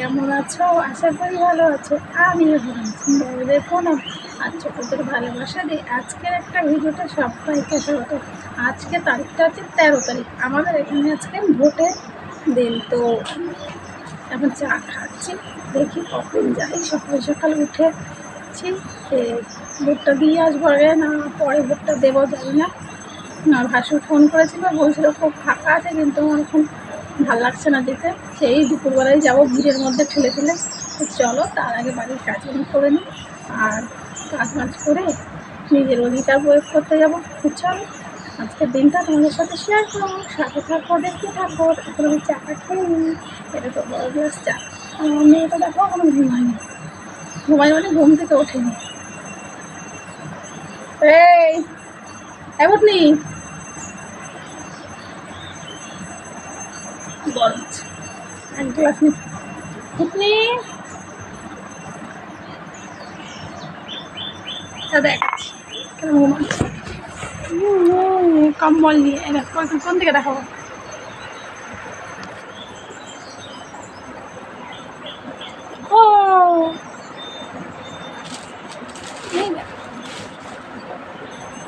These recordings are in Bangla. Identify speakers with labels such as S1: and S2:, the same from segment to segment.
S1: কেমন আছো? আশা করি ভালো আছো। আমিও ভালো আছি। বড়দের প্রণাম আর ছোটোদের ভালোবাসা দিই আজকের একটা ভিডিওটা সবাইকে স্বাগত। আজকে তারিখটা হচ্ছে তেরো তারিখ। আমাদের এখানে আজকে ভোটের দিন। তো এখন চা খাচ্ছি, দেখি কখন যাই। সকাল সকাল উঠেছি ভোটটা দিয়ে আসব আগে, না পরে ভোটটা দেবো, জানি না। না ভাসু ফোন করেছিল, বলছিল খুব ফাঁকা আছে, কিন্তু আমার এখন ভালো লাগছে না যেতে সেই দুপুরবেলায় যাব ভিড়ের মধ্যে ঠেলে ঠেলে চলো তার আগে বাড়ির কাজগুলো করে নিই আর কাজ বাজ করে নিজের অধিকার প্রয়োগ করতে যাব চলো আজকের দিনটা তোমাদের সাথে শেয়ার করব সাথে থাকব দেখতে থাকব তারপরে আমি চাটা খেয়ে নিই এটা তো বড় গ্লাস চা আমার মেয়েটা দেখো এখনও ঘুমায়নি ঘুমাই মানে ঘুম থেকে ওঠেনি এই এমনি গরম আছে। এক গ্লাস নি ঘুটনি দেখাচ্ছি উম, কম্বল নিয়ে কোন দিকে দেখাবো ও এই দেখো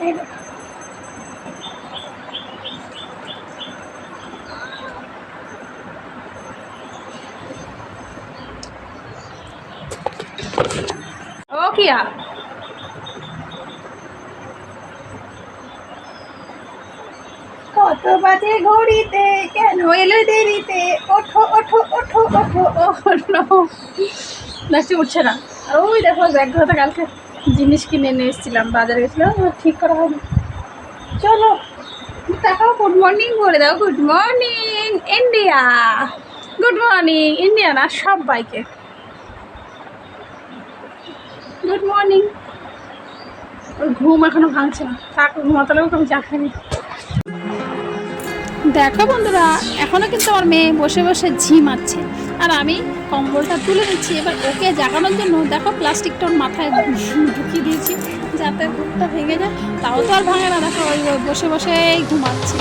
S1: এই দেখো কি কত বাজে ঘড়িতে, কেন এলো দেরিতে? ওঠো ওঠো ওঠো ওঠো ওঠো। নাচি উঠছে না। ওই দেখো, ব্যাগ ধরতে কালকে জিনিস কিনে নিয়ে এসেছিলাম, বাজারে গেছিলাম ঠিক করা হয়নি। চলো দেখো গুড মর্নিং বলে দাও। Good morning India good morning India না, সব বাইকে। গুড মর্নিং ওর ঘুম এখনও ভাঙছে না। থাক, ঘুমাতে লাগবে, আমি চা
S2: দেখো বন্ধুরা এখনও কিন্তু আমার মেয়ে বসে বসে ঝিমাচ্ছে আর আমি কম্বলটা তুলে দিচ্ছি এবার ওকে জাগানোর জন্য দেখো প্লাস্টিকটা ওর মাথায় ঢুকিয়ে দিয়েছি, যাতে ঘুমটা ভেঙে যায়। তাও তো আর ভাঙে না, দেখো ওই বসে বসেই ঘুমাচ্ছে।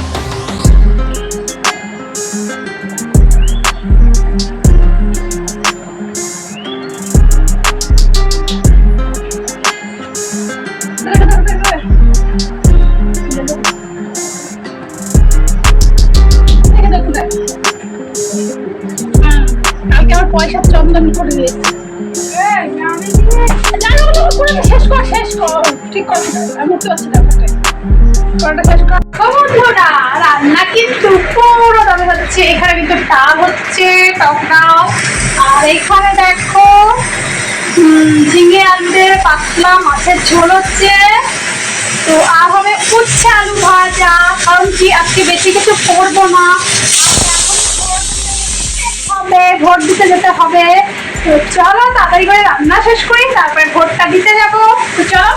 S1: আমার পয়সা চন্দন করে দিয়েছে। দে, শেষ কর শেষ কর। ঠিক কর আমি পারছি ব্যাপারটা। রান্না কিন্তু পুরো দামে হচ্ছে। এখানে কিন্তু ডাল হচ্ছে টক আর এখানে দেখো ঝিঙে আলুতে পাতলা মাছের ঝোল হচ্ছে। তো আর হবে উচ্ছে আলু ভাজা কারণ কি আজকে বেশি কিছু করব না। হবে, ভোট দিতে যেতে হবে। তো চলো, তাড়াতাড়ি করে রান্না শেষ করি, তারপরে ভোটটা দিতে যাব। তো চলো।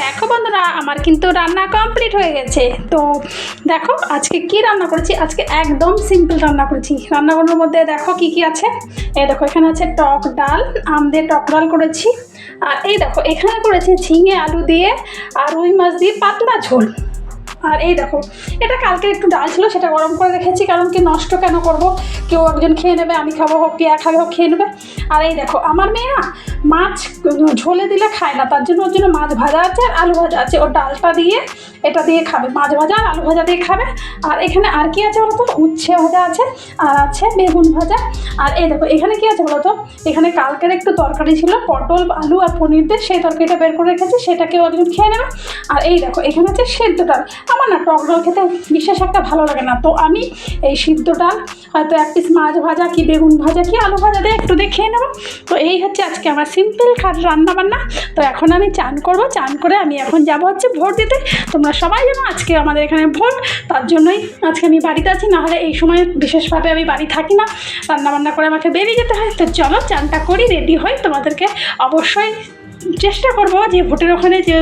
S2: দেখো বন্ধুরা, আমার কিন্তু রান্না কমপ্লিট হয়ে গেছে। তো দেখো, আজকে কি রান্না করেছি? আজকে একদম সিম্পল রান্না করেছি। রান্নাগুলোর মধ্যে দেখো কি কি আছে। এই দেখো, এখানে আছে টক ডাল, আম দিয়ে টক ডাল করেছি। আর এই দেখো, এখানে করেছি ঝিঙে আলু দিয়ে আর রুই মাছ দিয়ে পাতলা ঝোল। আর এই দেখো, এটা কালকে একটু ডাল ছিল, সেটা গরম করে রেখেছি, কারণ কি নষ্ট কেন করব? কেউ একজন খেয়ে নেবে, আমি খাব হোক, কে খাবে হোক খেয়ে নেবে। আর এই দেখো, আমার মেয়ে না মাছ ঝোলে দিলে খায় না, তার জন্য ওর জন্য মাছ ভাজা আছে আর আলু ভাজা আছে। ওর ডালটা দিয়ে, এটা দিয়ে খাবে, মাছ ভাজা আর আলু ভাজা দিয়ে খাবে। আর এখানে আর কি আছে বলতো? উচ্ছে ভাজা আছে, আর আছে বেগুন ভাজা। আর এই দেখো, এখানে কি আছে বলতো? এখানে কালকের একটু তরকারি ছিল, পটল, আলু আর পনির দিয়ে, সেই তরকারিটা বের করে রেখেছি সেটাকে একজন খেয়ে নেবে। আর এই দেখো, এখানে আছে সেদ্ধ ডাল। আমার না টক ডাল খেতে বিশেষ একটা ভালো লাগে না। তো আমি এই সিদ্ধ ডাল হয়তো এক পিস মাছ ভাজা কি বেগুন ভাজা কি আলু ভাজা দিয়ে একটু দিয়ে খেয়ে নেব। তো এই হচ্ছে আজকে আমার সিম্পল খাট রান্না বান্না তো এখন আমি চান করব, চান করে আমি এখন যাব হচ্ছে ভোট দিতে। তোমরা সবাই জানো আজকে আমাদের এখানে ভোট তার জন্যই আজকে আমি বাড়িতে আছি নাহলে এই সময় বিশেষভাবে আমি বাড়ি থাকি না। রান্না বান্না করে আমাকে বেরিয়ে যেতে হয়। তো চলো চানটা করি, রেডি হই। তোমাদেরকে অবশ্যই চেষ্টা করব যে ভোটের ওখানে যে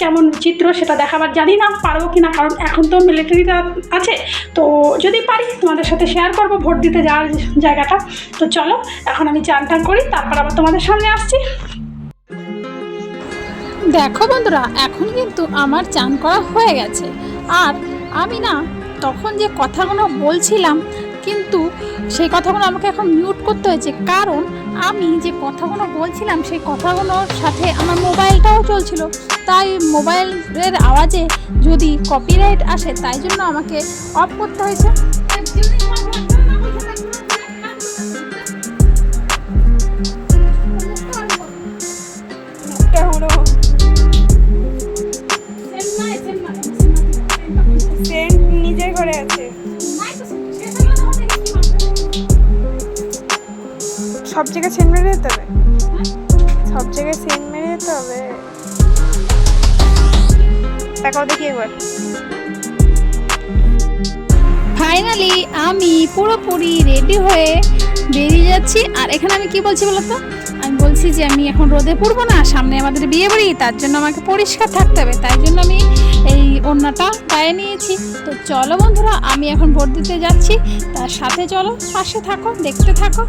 S2: কেমন চিত্র সেটা দেখাবার। জানি না পারব কি না কারণ এখন তো মিলিটারিটা আছে। তো যদি পারি, তোমাদের সাথে শেয়ার করব ভোট দিতে যাওয়ার জায়গাটা। তো চলো, এখন আমি চান টান করি, তারপর আবার তোমাদের সামনে আসছি। দেখো বন্ধুরা, এখন কিন্তু আমার চান করা হয়ে গেছে। আর আমি না তখন যে কথাগুলো বলছিলাম কিন্তু সেই কথাগুলো আমাকে এখন মিউট করতে হয়েছে। কারণ আমি যে কথাগুলো বলছিলাম, সেই কথাগুলোর সাথে আমার মোবাইলটাও চলছিল। তাই মোবাইলের আওয়াজে যদি কপিরাইট আসে, তাই জন্য আমাকে অফ করতে হয়েছে।
S3: জায়গায় সেন্ট মেরে যেতে হবে? সব জায়গায় সেন্ট মেরে যেতে হবে। দেখাও দেখি একবার।
S2: ফাইনালি আমি পুরোপুরি রেডি হয়ে বেরিয়ে যাচ্ছি। আর এখানে আমি কি বলছি বলতো আমি বলছি যে আমি এখন রোদে পড়ব না, সামনে আমাদের বিয়ে বাড়ি, তার জন্য আমাকে পরিষ্কার থাকতে হবে। তাই জন্য আমি এই ওড়নাটা পায়ে নিয়েছি। তো চলো বন্ধুরা, আমি এখন ভোট দিতে যাচ্ছি। তার সাথে চলো, পাশে থাকো, দেখতে থাকো।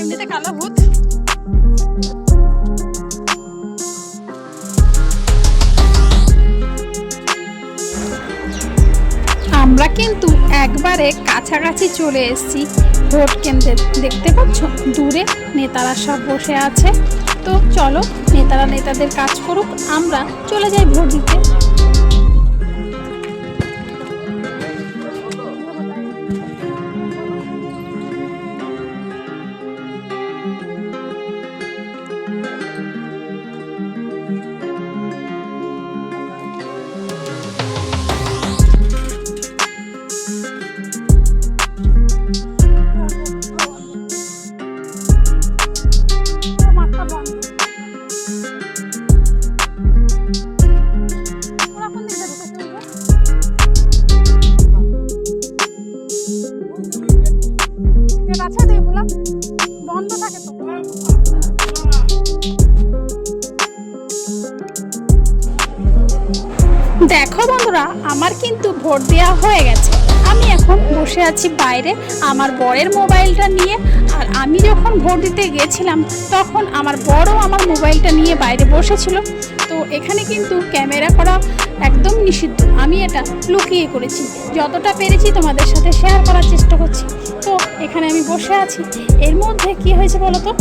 S3: এমনিতে কালো ভূত।
S2: আমরা কিন্তু একবারে কাছাকাছি চলে এসেছি। ভোট কেন্দ্রে দেখতে পাচ্ছ? দূরে নেতারা সব বসে আছে। তো চলো নেতারা নেতাদের কাজ করুক আমরা চলে যাই ভোট দিতে। বন্ধুরা, আমার কিন্তু ভোট দেওয়া হয়ে গেছে। আমি এখন বসে আছি বাইরে আমার বরের মোবাইলটা নিয়ে, আর আমি যখন ভোট দিতে গেছিলাম, তখন আমার বড় আমার মোবাইলটা নিয়ে বাইরে বসেছিল। তো এখানে কিন্তু ক্যামেরা করা একদম নিষিদ্ধ। আমি এটা লুকিয়ে করেছি। যতটা পেরেছি তোমাদের সাথে শেয়ার করার চেষ্টা করছি। তো এখানে আমি বসে আছি। এর মধ্যে কি হয়েছে বলো তো?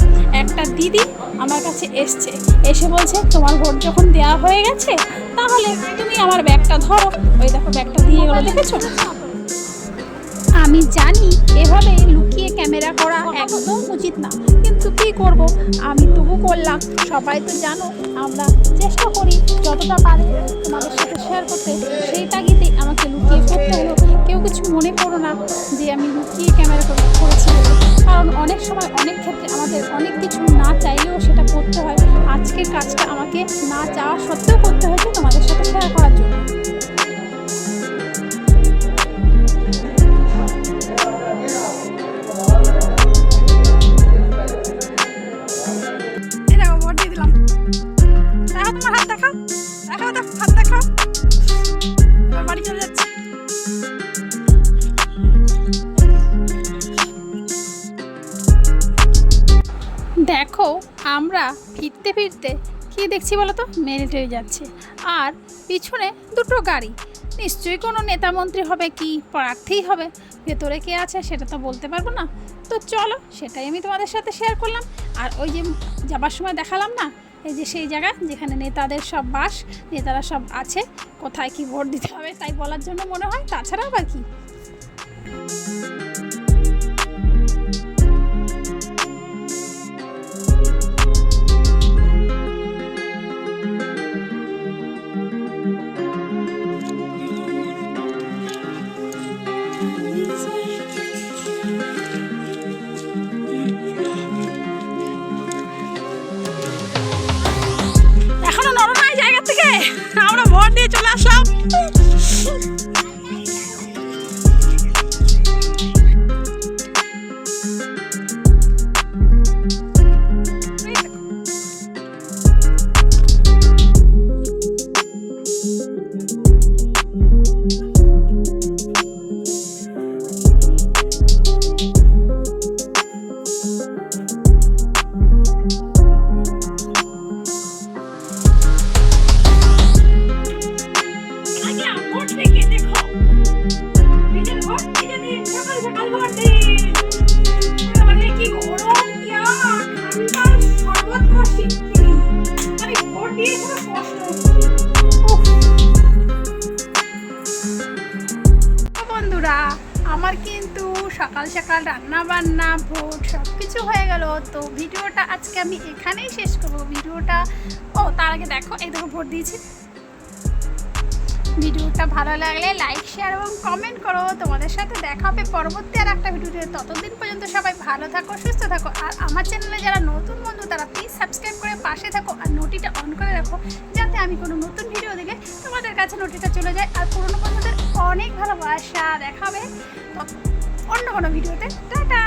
S2: একটা দিদি আমার কাছে এসছে। এসে বলছে, তোমার ভোট যখন দেওয়া হয়ে গেছে, তাহলে তুমি আমার ব্যাগটা ধরো। ওই দেখো, ব্যাগটা দিয়ে গেলো, দেখেছ? আমি জানি এভাবে লুকিয়ে ক্যামেরা করা একদম উচিত না, কিন্তু কি করব? আমি তবু করলাম। সবাই তো জানো, আমরা চেষ্টা করি যতটা পারি তোমাদের সাথে শেয়ার করতে। সেই তাগিদেই আমাকে লুকিয়ে করতে হলো। কেউ কিছু মনে করো না যে আমি লুকিয়ে ক্যামেরা করে- করেছি। কারণ অনেক সময় অনেক ক্ষেত্রে আমাদের অনেক কিছু না চাইলেও সেটা করতে হয়। আজকের কাজটা আমাকে না চাওয়া সত্ত্বেও করতে হয়েছে তোমাদের সাথে শেয়ার করার জন্য। দেখছি বলো তো? মিলিটারি যাচ্ছে। আর পিছনে দুটো গাড়ি। নিশ্চয়ই কোনো নেতা মন্ত্রী হবে কি? প্রার্থী হবে। ভেতরে কে আছে সেটা তো বলতে পারব না। তো চলো, সেটাই আমি তোমাদের সাথে শেয়ার করলাম। আর ওই যে যাবার সময় দেখালাম না? এই যে সেই জায়গা যেখানে নেতাদের সব বাস, নেতারা সব আছে। কোথায় কি ভোট দিতে হবে তাই বলার জন্য মনে হয়। তাছাড়া আবার কি? বন্ধুরা আমার কিন্তু সকাল সকাল রান্না বান্না ভোট সব কিছু হয়ে গেল। তো ভিডিওটা আজকে আমি এখানেই শেষ করব। ভিডিওটা, ও, তার আগে দেখো, এই দেখো ভোট দিয়েছি। ভিডিওটা ভালো লাগলে লাইক, শেয়ার এবং কমেন্ট করো। তোমাদের সাথে দেখা হবে পরবর্তী আর একটা ভিডিওতে। ততদিন পর্যন্ত সবাই ভালো থাকো, সুস্থ থাকো। আর আমার চ্যানেলে যারা নতুন বন্ধু, তারা প্লিজ সাবস্ক্রাইব করে পাশে থাকো। আর নোটিটা অন করে রাখো যাতে আমি কোনো নতুন ভিডিও দেখে তোমাদের কাছে নোটিটা চলে যায় আর পুরনো বন্ধুদের অনেক ভালোবাসা দেখাবে। অন্য কোনো ভিডিওতে টাটা!